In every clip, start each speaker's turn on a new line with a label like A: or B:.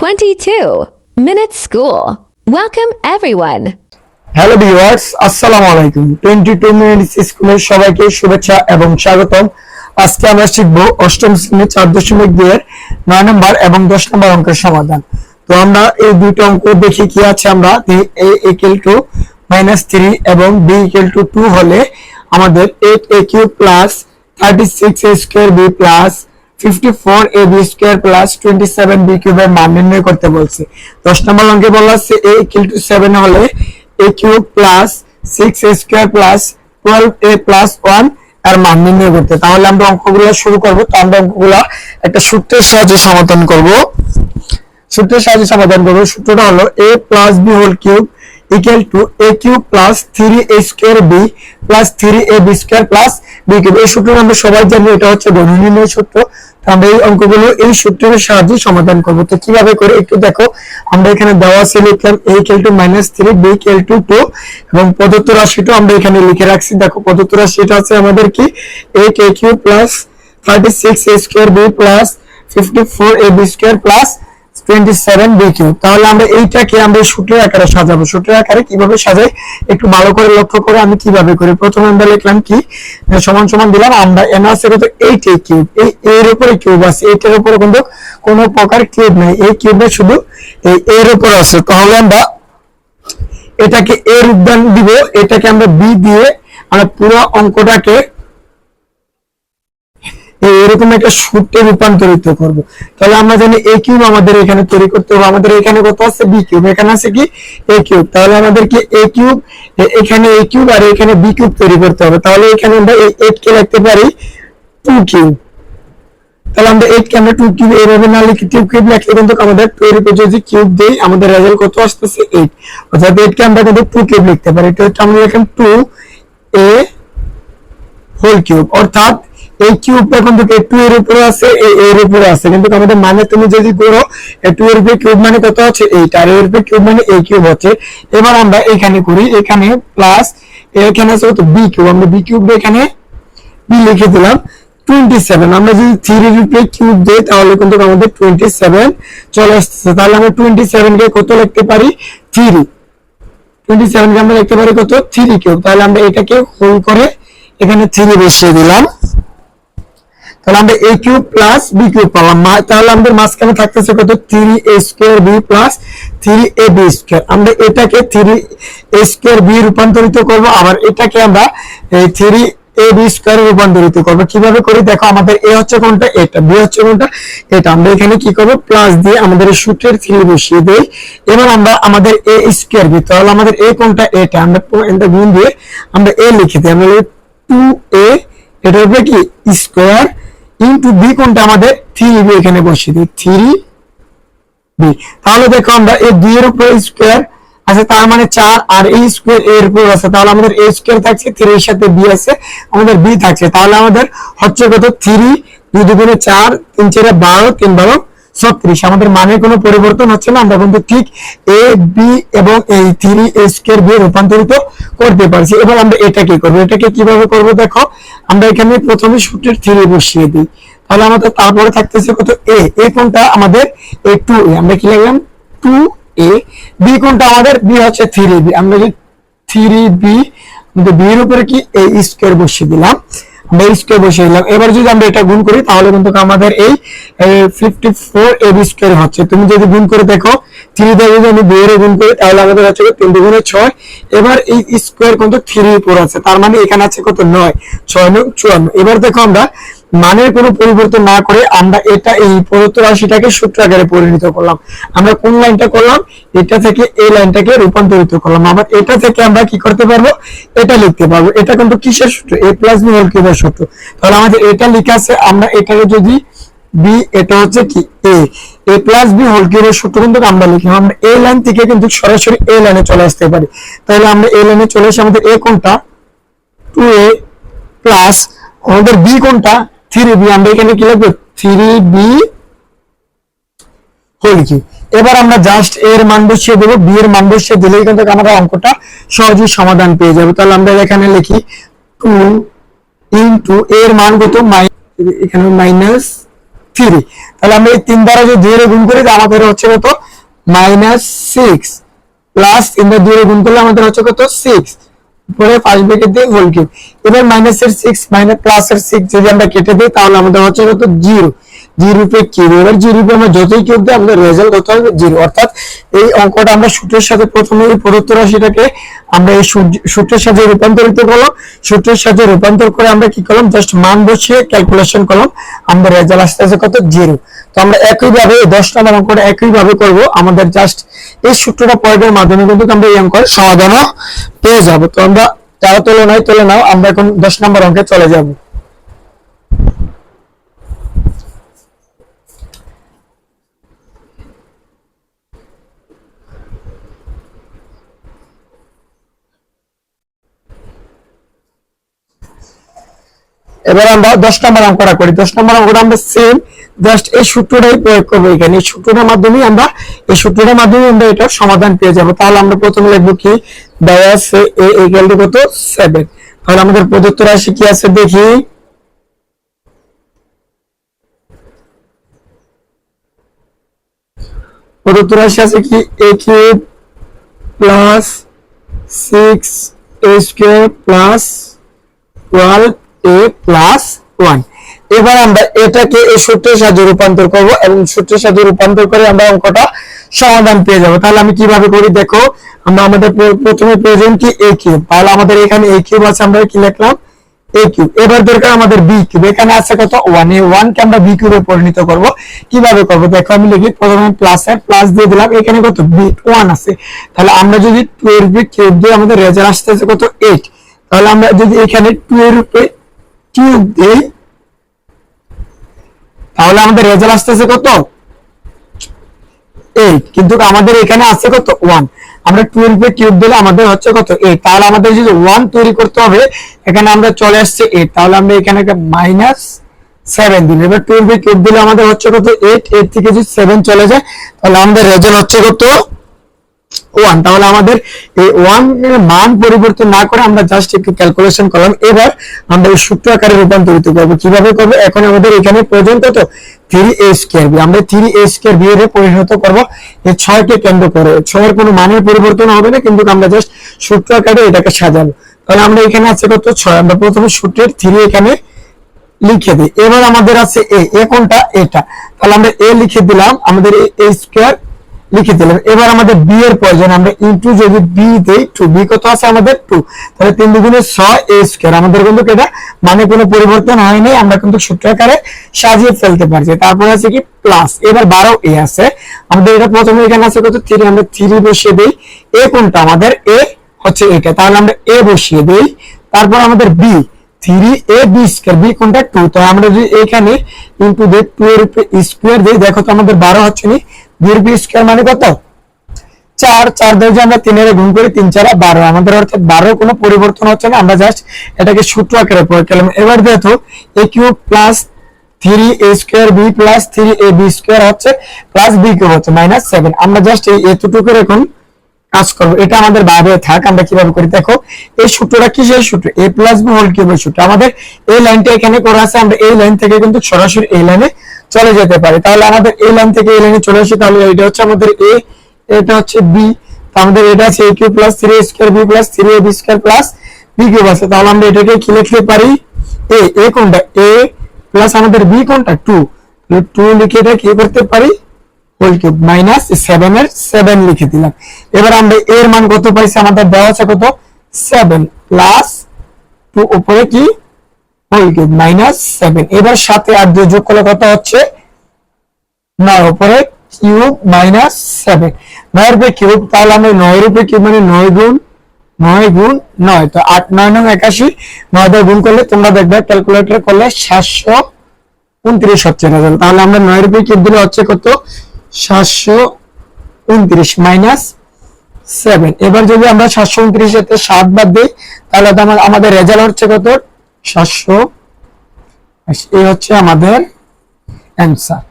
A: 22. Minute School. Welcome, everyone.
B: Hello viewers আসসালামু আলাইকুম twenty two minutes স্কুলের সবাইকে শুভেচ্ছা এবং স্বাগতম আজকে আমরা শিখব অষ্টম শ্রেণি চার দশমিক দুই এর নয় নম্বর এবং দশ নম্বর অঙ্কের সমাধান তো আমরা এই দুটো অঙ্ক দেখি কি আছে আমরা A equal to minus three এবং বি ইকুয়াল টু টু হলে আমাদের eight A cube plus thirty six A square plus fifty four A B square plus twenty seven B কিউবের মান নির্ণয় করতে বলছে। দশ নম্বর অঙ্কে বলা হলে A cube plus six A square plus twelve A plus ওয়ানের মান নির্ণয় করতে। তাহলে আমরা অঙ্কগুলো শুরু করব। তো আমরা অঙ্কগুলো একটা সূত্রের সাহায্যে সমাধান করব। সূত্রের সাহায্যে সমাধান করব। সূত্রটা হলো A plus B whole cube equal to A cube plus three A square B plus three A B square plus B এই সূত্রটা আমরা সবাই জানি, এটা হচ্ছে গণনীয় সূত্র। আমরা এই অঙ্কগুলো, এই সূত্রের সাহায্যে সমাধান করব। তো কীভাবে করে? একটু দেখো, আমরা এখানে দেওয়া আছে লিখলাম a equal to minus three B equal to two এবং প্রদত্ত রাশিটা আমরা এখানে লিখে রাখছি। দেখো, প্রদত্ত রাশিটা আছে আমাদের কি? A cube plus thirty six A square B plus fifty four A B square plus twenty seven B cube তাহলে আমরা এইটাকে আমরা সূত্রের আকারে সাজাবো। সূত্রের আকারে কীভাবে সাজাই? একটু ভালো করে লক্ষ্য করে আমি কীভাবে করি? প্রথমে আমরা লিখলাম কি? সমান সমান দিলাম, আমরা এন আছে কত এইট এ কিউব এই, এর উপরে কিউব আছে। এইটার উপরে কিন্তু কোনো প্রকার কিউব নাই। এই কিউবে শুধু এই এর উপর আছে। তাহলে আমরা এটাকে এর উদ্যান দিব। এটাকে আমরা বি দিয়ে আমরা পুরো অঙ্কটাকে এরকম একটা সূত্রে রূপান্তরিত করব। তাহলে আমরা জানি এ কিউব আমাদের এখানে তৈরি করতে হবে। আমাদের এখানে কত আছে? বি কিউব এখানে আছে কি? এ কিউব তাহলে আমাদের কি এ কিউব এখানে এ কিউব আর এখানে বি কিউব তৈরি করতে হবে। তাহলে এখানে আমরা এই 8 কে লিখতে পারি 2 কিউব তাহলে আমরা 8 কে আমরা 2 কিউব না লিখে কিউব লিখলে কিন্তু আমাদের 2 এর উপর যদি কিউব দেই, আমাদের রেজাল্ট কত আসতেছে? 8 অর্থাৎ 8 কে আমরা কিন্তু 2 কিউব লিখতে পারি। এটা আমরা লিখলাম 2 এ হোল কিউব অর্থাৎ এই কিউবটা কিন্তু টু এর উপরে আছে এই এর উপরে আছে। কিন্তু আমাদের মানে তুমি যদি করো টু এর উপরে কিউব মানে কত আছে? এইট আর এর উপরে কিউব মানে এই কিউব হচ্ছে। এবার আমরা এখানে করি, এখানে প্লাস এখানে আছে কত? বি কিউব আমরা বি কিউব এখানে বি লিখে দিলাম টোয়েন্টি সেভেন আমরা যদি থ্রি এর উপরে কিউব দিই, তাহলে কিন্তু আমাদের টোয়েন্টি সেভেন চলে আসতেছে। তাহলে আমরা টোয়েন্টি সেভেন কে কত লিখতে পারি? থ্রি টোয়েন্টি সেভেন কে আমরা লিখতে পারি কত? থ্রি কিউব তাহলে আমরা এটাকে হোল করে এখানে থ্রি বসিয়ে দিলাম। তাহলে আমরা a cube plus b cube পেলাম তাহলে আমাদের মাঝখানে থাকতেছে কত? 3a square b plus 3ab square আমরা এটাকে 3a স্কয়ার b রূপান্তরিত করব, আবার এটাকে আমরা এই 3ab স্কয়ারে রূপান্তরিত করব। কীভাবে করি? দেখো, আমাদের a হচ্ছে কোনটা? এটা। B হচ্ছে কোনটা? এটা। আমরা এখানে কি করব? প্লাস দিয়ে আমাদের সূত্রের 3 বসিয়ে দেই। এবার আমরা আমাদের a স্কয়ার b, তাহলে আমাদের a কোনটা? এটা। আমরা এটা গুণ দিয়ে আমরা a লিখে দিই। আমরা 2a এটার উপরে কি? স্কয়ার ইনটু বি কোনটা আমাদের? থ্রি বি এখানে বসিয়ে দিই। থ্রি বি তাহলে দেখো আমরা এই দুই এর উপরে স্কোয়ার আছে, তার মানে চার আর এই স্কোয়ার এর উপর আছে। তাহলে আমাদের এ স্কোয়ার থাকছে থ্রি এর সাথে বি আছে, আমাদের বি থাকছে। তাহলে আমাদের হচ্ছে কত? থ্রি দুই দুগুণে চার, তিন চারে বারো, তিন বারো ছত্রিশ। আমাদের মানের কোনো পরিবর্তন হচ্ছে না। আমরা কিন্তু ঠিক এ বি এবং এই থ্রি স্কোয়ার বি রূপান্তরিত করতে পারছি। এবার আমরা এটা কি করব? এটাকে কীভাবে করব দেখো? আমরা এখানে প্রথমে সূত্রের থ্রি বসিয়ে দিই। তাহলে আমাদের তারপরে থাকতেছে কত এ এ কোনটা? আমাদের এ টু এ আমরা কি লিখলাম? টু এ বি কোনটা? আমাদের বি হচ্ছে থ্রি বি আমরা যদি থ্রি বি বি এর উপরে কি এ স্কোয়ার বসিয়ে দিলাম? আমরা বসে দিলাম। এবার যদি আমরা এটা গুণ করি, তাহলে কিন্তু আমাদের এই fifty four a b square হচ্ছে। তুমি যদি গুণ করে দেখো থ্রি দিয়ে যদি আমি 2 এর গুণ করি, তাহলে আমাদের হচ্ছে তিন দুগুণে ছয়। এবার এই স্কোয়ার কিন্তু থ্রি উপর আছে। তার মানে এখানে আছে কত? নয়। ছয় নয়, চুয়ান্ন। এবার দেখো আমরা মানের কোনো পরিবর্তন না করে আমরা এটা এই প্রদত্ত রাশিটাকে সূত্র আকারে পরিণত করলাম। আমরা কোন লাইনটা করলাম? এটা থেকে এই লাইনটাকে রূপান্তরিত করলাম। আবার এটা থেকে আমরা কি করতে পারব? এটা লিখতে পারব। এটা কিন্তু কিসের সূত্র? এ প্লাস বি হোল কিউবের সূত্র। তাহলে আমাদের এটা লেখা আছে, আমরা এটাকে যদি বি এটা হচ্ছে কি? A a plus b whole কিউবের সূত্র কিন্তু আমরা লিখলাম। আমরা এই লাইন থেকে কিন্তু সরাসরি এই লাইনে চলে আসতে পারি। তাহলে আমরা এই লাইনে চলে এসে আমাদের এ কোনটা? টু এ প্লাস আমাদের বি কোনটা? থ্রি বি, আমরা এখানে কি লিখব? থ্রি বি হোল কিউব এবার আমরা জাস্ট এর মান বসিয়ে দেবো বি এর মান বসিয়ে কিন্তু আমরা অঙ্কটা সহজেই সমাধান পেয়ে যাব। তাহলে আমরা এখানে লিখি টু ইন্টু এর মান কত? এখানে মাইনাস থ্রি তাহলে আমরা এই তিন দ্বারা যদি দুই গুণ করি, আমাদের হচ্ছে কত? মাইনাস সিক্স প্লাস তিন দ্বারা দুই গুণ করলে আমাদের হচ্ছে কত? সিক্স উপরে ফার্স্ট ব্র্যাকেট দিয়ে হোল কিউব এবার মাইনাসের সিক্স মাইনাস প্লাসের সিক্স যদি আমরা কেটে দিই, তাহলে আমাদের হচ্ছে কত? জিরো জিরো পে কিউব এবার জিরো পে আমরা যতই কিউব দিই, আমাদের রেজাল্ট কত হবে? জিরো অর্থাৎ এই অঙ্কটা আমরা সূত্রের সাথে প্রথমে এই প্রদত্ত রাশিটাকে আমরা এই সূত্রের সাথে রূপান্তরিত করলাম। সূত্রের সাথে রূপান্তর করে আমরা কি করলাম? জাস্ট মান বসিয়ে ক্যালকুলেশন করলাম। আমাদের রেজাল্ট আসতে আসতে কত? জিরো তো আমরা একইভাবে দশ নম্বর অঙ্কটা একইভাবে করব। আমাদের জাস্ট এই সূত্রটা প্রয়োগের মাধ্যমে কিন্তু আমরা এই অঙ্কের সমাধানও পেয়ে যাব। তো আমরা তারা তুলনায় তুলে নাও, আমরা এখন দশ নম্বর অঙ্কে চলে যাব। এবার আমরা দশ নম্বর অঙ্কটা করি। দশ নম্বর অঙ্কটা আমরা সেম জাস্ট এই সূত্রটাই প্রয়োগ করব এখানে। এই সূত্রটার মাধ্যমে আমরা, এই সূত্রটার মাধ্যমে আমরা এটার সমাধান পেয়ে যাব। তাহলে আমরা প্রথমে লিখব কি? দেওয়া আছে এ ইকুয়াল টু কত? সেভেন তাহলে আমাদের প্রদত্ত রাশি কি আছে দেখি? প্রদত্ত রাশি আছে কি? A cube plus six a square plus twelve a plus one এবার আমরা এটাকে এই সূত্রের সাহায্যে রূপান্তর করব এবং সূত্রের সাহায্যে রূপান্তর করে আমরা অঙ্কটা সমাধান পেয়ে যাব। তাহলে আমি কীভাবে করি? দেখো, আমরা আমাদের প্রথমে প্রয়োজন কি এ কিউব তাহলে আমাদের এখানে এ কিউব আছে, আমরা কি লিখলাম? এ কিউব এবার দরকার আমাদের বি কিউব এখানে আছে কত? ওয়ান এই ওয়ান কে আমরা বি কিউবে পরিণত করব। কীভাবে করব? দেখো, আমি লিখি প্রথমে প্লাস এর প্লাস দিয়ে দিলাম। এখানে কত? বি ওয়ান আছে। তাহলে আমরা যদি টু এর বি কিউব দিয়ে আমাদের রেজাল্ট আসতেছে কত? এইট তাহলে আমরা যদি এখানে টু এর উপরে কিউব দিই তাহলে আমাদের রেজাল্ট আসতেছে কত? এইট কিন্তু আমাদের এখানে আছে কত? ওয়ান আমরা টুয়েলভ এ কিউব দিলে আমাদের হচ্ছে কত? এইট তাহলে আমাদের যদি ওয়ান তৈরি করতে হবে, এখানে আমরা চলে আসছে এইট তাহলে আমরা এখানে একটা মাইনাস সেভেন দিন এবার টুয়েলভ এ কিউব দিলে আমাদের হচ্ছে কত? এইট এইট থেকে যদি সেভেন চলে যায়, তাহলে আমাদের রেজাল্ট হচ্ছে কত? ওয়ান তাহলে আমাদের এই ওয়ানের মান পরিবর্তন না করে আমরা জাস্ট একটু ক্যালকুলেশন করলাম। এবার আমরা এই সূত্র আকারে রূপান্তরিত করব। কীভাবে করব? এখন আমাদের এখানে প্রয়োজন কত? থ্রি এ স্কোয়ার বি আমরা থ্রি এ স্কোয়ার বি এর পরিণত করব। এই ছয়কে কেন্দ্র করে। ছয়ের কোনো মানের পরিবর্তন হবে না, কিন্তু আমরা জাস্ট সূত্র আকারে এটাকে সাজাবো। তাহলে আমরা এখানে আছে কত? ছয়। আমরা প্রথমে সূত্রের থ্রি এখানে লিখে দিই। এবার আমাদের আছে এ কোনটা? এটা তাহলে আমরা এ লিখে দিলাম। আমাদের এ স্কোয়ার লিখে দিলাম। এবার আমাদের বি এর প্রয়োজন আমরা ইনটু যদি বি দেই টু বি কত আছে আমাদের টু তাহলে তিন দুগুণে ছয় এ স্কোয়ার আমাদের কিন্তু এটা মানে কোনো পরিবর্তন হয়নি আমরা কিন্তু সূত্র আকারে সাজিয়ে ফেলতে পারছি। তারপরে আছে কি প্লাস এবার বারো এ আছে। আমাদের এটা প্রথমে এখানে আছে কত? থ্রি আমরা থ্রি বসিয়ে দিই। এ কোনটা? আমাদের এ হচ্ছে এটা। তাহলে আমরা এ বসিয়ে দিই। তারপর আমাদের b three a b square b কোনটা? টু তো আমরা যদি এখানে ইন্টু দিয়ে টু এর স্কোয়ার দিই, দেখো তো আমাদের বারো হচ্ছে নি। দুই স্কোয়ার মানে কত? চার চার দিয়ে আমরা তিনের গুণ করি, তিন চারা বারো। আমাদের অর্থাৎ বারো কোনো পরিবর্তন হচ্ছে না, আমরা জাস্ট এটাকে সূত্র আকারে প্রয়োগ করলাম। এবার a cube plus three a square b plus three a b square হচ্ছে প্লাস বি কিউব হচ্ছে মাইনাস সেভেন আমরা জাস্ট এই এতটুকুর এখন কাজ করব। এটা আমাদের বাইরে থাক, আমরা কীভাবে করি? দেখো, এই সূত্রটা কিসের সূত্র? এ প্লাস বি হোল কিউবের সূত্র। আমাদের এই লাইনটা এখানে করা আছে, আমরা এই লাইন থেকে কিন্তু সরাসরি এই লাইনে চলে যেতে পারে। তাহলে আমাদের এই লাইন থেকে এই লাইনে চলে আসি, তাহলে এটা হচ্ছে আমাদের এ এটা হচ্ছে বি আমাদের এটা আছে a cube plus three square b plus three a b square plus b cube আছে। তাহলে আমরা এটাকে কি লিখতে পারি? এ এ কোনটা? এ প্লাস আমাদের বি কোনটা? টু টু লিখে এটা কি করতে পারি? হোল কিউব মাইনাস সেভেন এর সেভেন লিখে দিলাম। এবার আমরা এর মান কত পাইছি? আমাদের দেওয়া আছে কত? সেভেন প্লাস টু উপরে কি? Whole cube minus seven. এবার সাথে যোগ করলে হচ্ছে? Minus seven. তাহলে আমরা মানে নয় গুণ নয় গুণ নয়। তো আট, নয় নয়, একাশি, নয় গুণ করলে তোমরা দেখবে ক্যালকুলেটর করলে সাতশো উনত্রিশ হচ্ছে রেজাল্ট তাহলে আমরা হচ্ছে কত? সাতশো উনত্রিশ মাইনাস সেভেন। এবার যদি আমরা সাতশো সাত বাদ দিই, তাহলে আমাদের রেজাল্ট হচ্ছে কত? সাতশো। এই হচ্ছে আমাদের অ্যান্সার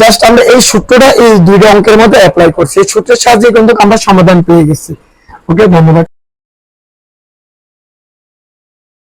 B: জাস্ট আমরা এই সূত্রটা এই দুইটা অঙ্কের মধ্যে অ্যাপ্লাই করছি। এই সূত্রের সাহায্যে কিন্তু আমরা সমাধান পেয়ে গেছি। ওকে ধন্যবাদ।